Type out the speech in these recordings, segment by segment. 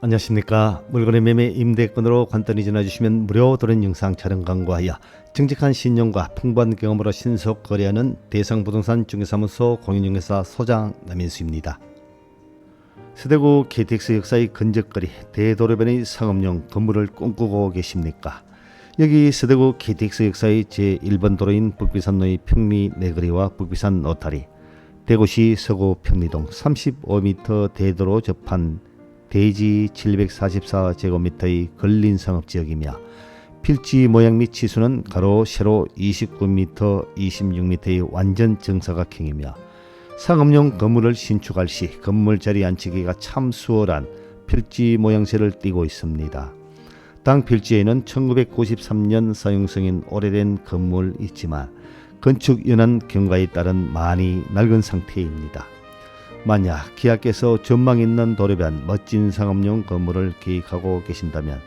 안녕하십니까 물건의 매매 임대권으로 간단히 전화주시면 무료 도련 영상 촬영 광고하여 정직한 신용과 풍부한 경험으로 신속 거래하는 대상부동산 중개사무소 공인중개사 소장 남인수입니다. 세대구 KTX 역사의 근적거리 대도로변의 상업용 건물을 꿈꾸고 계십니까? 여기 세대구 KTX 역사의 제1번 도로인 북비산로의 평리 내거리와 북비산 노타리 대구시 서구 평리동 35m 대도로 접한 대지 744제곱미터의 근린 상업지역이며 필지 모양 및 치수는 가로 세로 29m, 26m의 완전 정사각형이며 상업용 건물을 신축할 시 건물 자리 앉히기가 참 수월한 필지 모양새를 띠고 있습니다. 당 필지에는 1993년 사용승인 오래된 건물 있지만 건축 연한 경과에 따른 많이 낡은 상태입니다. 만약 기아께서 전망 있는 도로변 멋진 상업용 건물을 계획하고 계신다면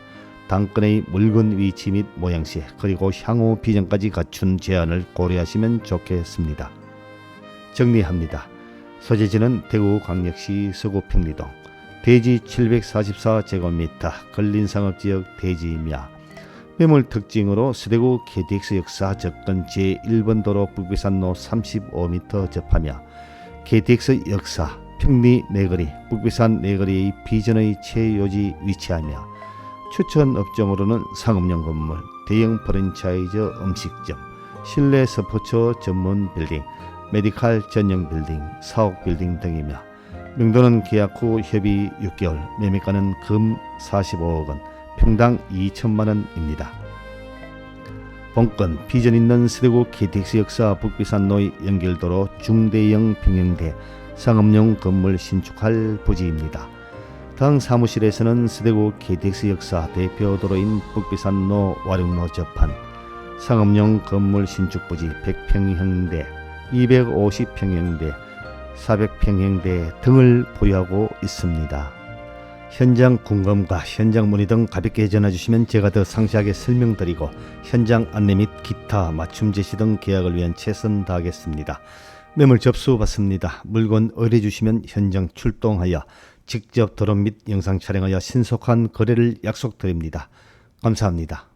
당권의 물건 위치 및 모양새 그리고 향후 비전까지 갖춘 제안을 고려하시면 좋겠습니다. 정리합니다. 소재지는 대구 광역시 서구평리동 대지 744제곱미터 근린상업지역 대지이며 매물 특징으로 서대구 KTX 역사 접근 제1번 도로 북비산로 35m 접하며 KTX 역사 평리 내거리 북비산 내거리의 비전의 최요지 위치하며 추천 업종으로는 상업용 건물, 대형 프랜차이즈 음식점, 실내 스포츠 전문 빌딩, 메디칼 전용 빌딩, 사옥 빌딩 등이며 명도는 계약 후 협의 6개월, 매매가는 금 45억 원, 평당 2천만 원입니다. 본건 비전 있는 세대구 KTX 역사 북비산로의 연결도로 중대형 평형대 상업용 건물 신축할 부지입니다. 당 사무실에서는 세대구 KTX 역사 대표 도로인 북비산로 와룡로 접한 상업용 건물 신축 부지 100평형대, 250평형대, 400평형대 등을 보유하고 있습니다. 현장 궁금과 현장 문의 등 가볍게 전화 주시면 제가 더 상세하게 설명드리고 현장 안내 및 기타 맞춤 제시 등 계약을 위한 최선 다하겠습니다. 매물 접수 받습니다. 물건 의뢰 주시면 현장 출동하여 직접 도론 및 영상 촬영하여 신속한 거래를 약속드립니다. 감사합니다.